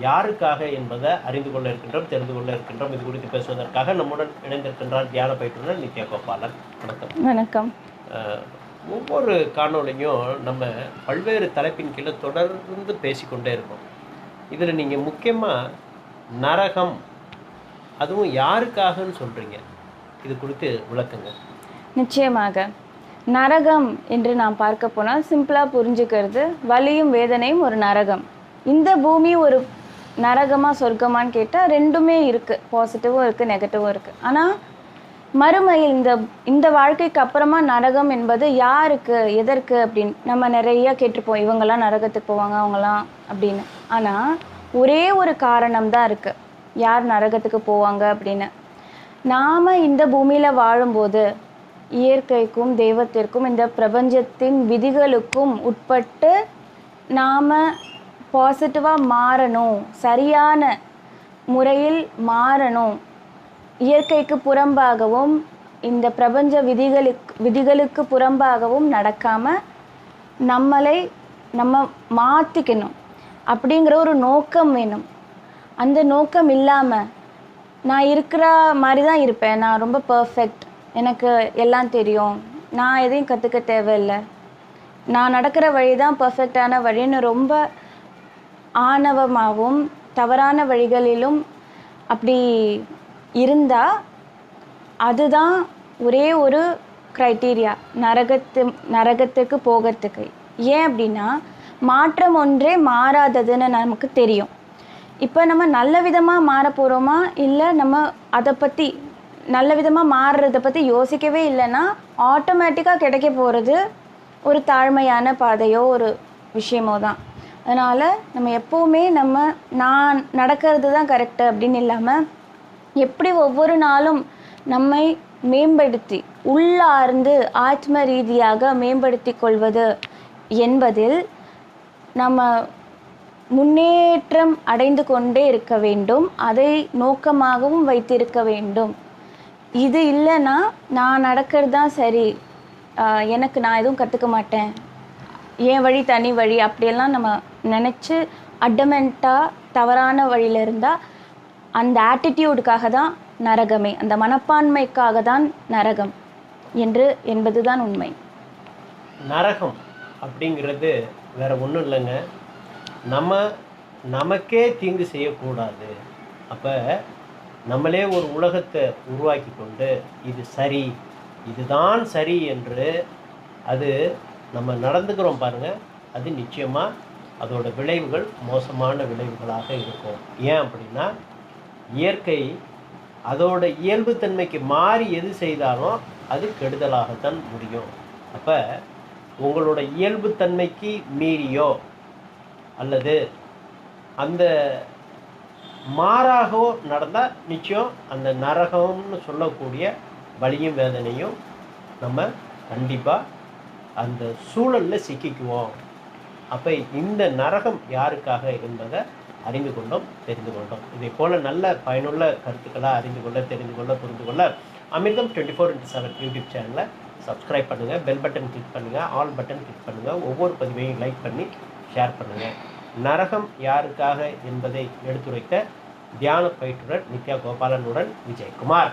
யாருக்காக என்பதை அறிந்து கொள்ள இருக்கின்றோம் தெரிந்து கொள்ள இருக்கின்றோம். இது குறித்து பேசுவதற்காக நம்முடன் இணைந்திருக்கின்றார் தியான பயிற்றுனர் நித்யா கோபாலன். வணக்கம். வணக்கம். ஒவ்வொரு காணொளியும் நம்ம பல்வேறு தலைப்பின் கீழே தொடர்ந்து பேசிக்கொண்டே இருக்கோம் இதில் நீங்கள் முக்கியமாக நரகம் அதுவும் யாருக்காகன்னு சொல்கிறீங்க இது குறித்து விளக்குங்க. நிச்சயமாக. நரகம் என்று நாம் பார்க்க போனால் சிம்பிளாக புரிஞ்சுக்கிறது வலியும் வேதனையும் ஒரு நரகம். இந்த பூமி ஒரு நரகமாக சொர்க்கமான்னு கேட்டால் ரெண்டுமே இருக்குது பாசிட்டிவும் இருக்குது நெகட்டிவும் இருக்குது ஆனால் மறுமையில் இந்த இந்த வாழ்க்கைக்கு அப்புறமா நரகம் என்பது யாருக்கு எதற்கு அப்படின்னு நம்ம நிறைய கேட்டிருப்போம். இவங்கெல்லாம் நரகத்துக்கு போவாங்க அவங்களாம் அப்படின்னு. ஆனால் ஒரே ஒரு காரணம் தான் இருக்குது யார் நரகத்துக்கு போவாங்க அப்படின்னு. நாம் இந்த பூமியில் வாழும்போது இயற்கைக்கும் தெய்வத்திற்கும் இந்த பிரபஞ்சத்தின் விதிகளுக்கும் உட்பட்டு நாம் பாசிட்டிவாக மாறணும் சரியான முறையில் மாறணும். இயற்கைக்கு புறம்பாகவும் இந்த பிரபஞ்ச விதிகளுக்கு விதிகளுக்கு புறம்பாகவும் நடக்காமல் நம்மளை நம்ம மாற்றிக்கணும் அப்படிங்கிற ஒரு நோக்கம் வேணும். அந்த நோக்கம் இல்லாமல் நான் இருக்கிற மாதிரி தான் இருப்பேன். நான் ரொம்ப பர்ஃபெக்ட் எனக்கு எல்லாம் தெரியும். நான் எதையும் கற்றுக்க தேவையில்லை. நான் நடக்கிற வழி தான் பர்ஃபெக்டான வழின்னு ரொம்ப ஆணவமாகவும் தவறான வழிகளிலும் அப்படி இருந்தால் அதுதான் ஒரே ஒரு க்ரைட்டீரியா நரகத்து நரகத்துக்கு போகிறதுக்கு. ஏன் அப்படின்னா மாற்றம் ஒன்றே மாறாததுன்னு நமக்கு தெரியும். இப்போ நம்ம நல்ல விதமாக மாற போகிறோமா இல்லை நம்ம அதை பற்றி நல்ல விதமாக மாறுறத பற்றி யோசிக்கவே இல்லைன்னா ஆட்டோமேட்டிக்காக கிடைக்க போகிறது ஒரு தாழ்மையான பாதையோ ஒரு விஷயமோ தான். அதனால் நம்ம எப்போவுமே நம்ம நான் நடக்கிறது தான் கரெக்டு அப்படின்னு இல்லாமல் எப்படி ஒவ்வொரு நாளும் நம்மை மேம்படுத்தி உள்ளார்ந்து ஆத்ம ரீதியாக மேம்படுத்தி கொள்வது என்பதில் நம்ம முன்னேற்றம் அடைந்து கொண்டே இருக்க வேண்டும் அதை நோக்கமாகவும் வைத்திருக்க வேண்டும். இது இல்லைன்னா நான் நடக்கிறது தான் சரி எனக்கு நான் எதுவும் கற்றுக்க மாட்டேன். என் வழி தனி வழி அப்படியெல்லாம் நம்ம நினச்சி அட்டமெண்ட்டாக தவறான வழியில் இருந்தால் அந்த ஆட்டிடியூடுக்காக தான் நரகமே அந்த மனப்பான்மைக்காக தான் நரகம் என்று என்பதுதான் உண்மை. நரகம் அப்படிங்கிறது வேற ஒன்றும் இல்லைங்க. நம்ம நமக்கே தீங்கு செய்யக்கூடாது. அப்போ நம்மளே ஒரு உலகத்தை உருவாக்கி கொண்டு இது சரி இதுதான் சரி என்று அது நம்ம நடந்துக்கிறோம் பாருங்க அது நிச்சயமாக அதோட விளைவுகள் மோசமான விளைவுகளாக இருக்கும். ஏன் அப்படின்னா இயற்கை அதோட இயல்புத்தன்மைக்கு மாறி எது செய்தாலும் அது கெடுதலாகத்தான் முடியும். அப்போ உங்களோட இயல்புத்தன்மைக்கு மீறியோ அல்லது அந்த மாறாகவோ நடந்தால் நிச்சயம் அந்த நரகம்னு சொல்லக்கூடிய வலியும் வேதனையும் நம்ம கண்டிப்பாக அந்த சூழலில் சிக்கிக்குவோம். அப்போ இந்த நரகம் யாருக்காக என்பதை அறிந்து கொண்டோம் தெரிந்து கொண்டோம். இதை போல நல்ல பயனுள்ள கருத்துக்களாக அறிந்து கொள்ள தெரிந்து கொள்ள புரிந்து கொள்ள Amirtham twenty four into seven YouTube சேனலை சப்ஸ்கிரைப் பண்ணுங்கள் பெல் பட்டன் கிளிக் பண்ணுங்கள் ஆல் பட்டன் கிளிக் பண்ணுங்கள் ஒவ்வொரு பதிவையும் லைக் பண்ணி ஷேர் பண்ணுங்கள் நரகம் யாருக்காக என்பதை எடுத்துரைத்த தியான பயிற்றுடன் நித்யா கோபாலனுடன் விஜயகுமார்.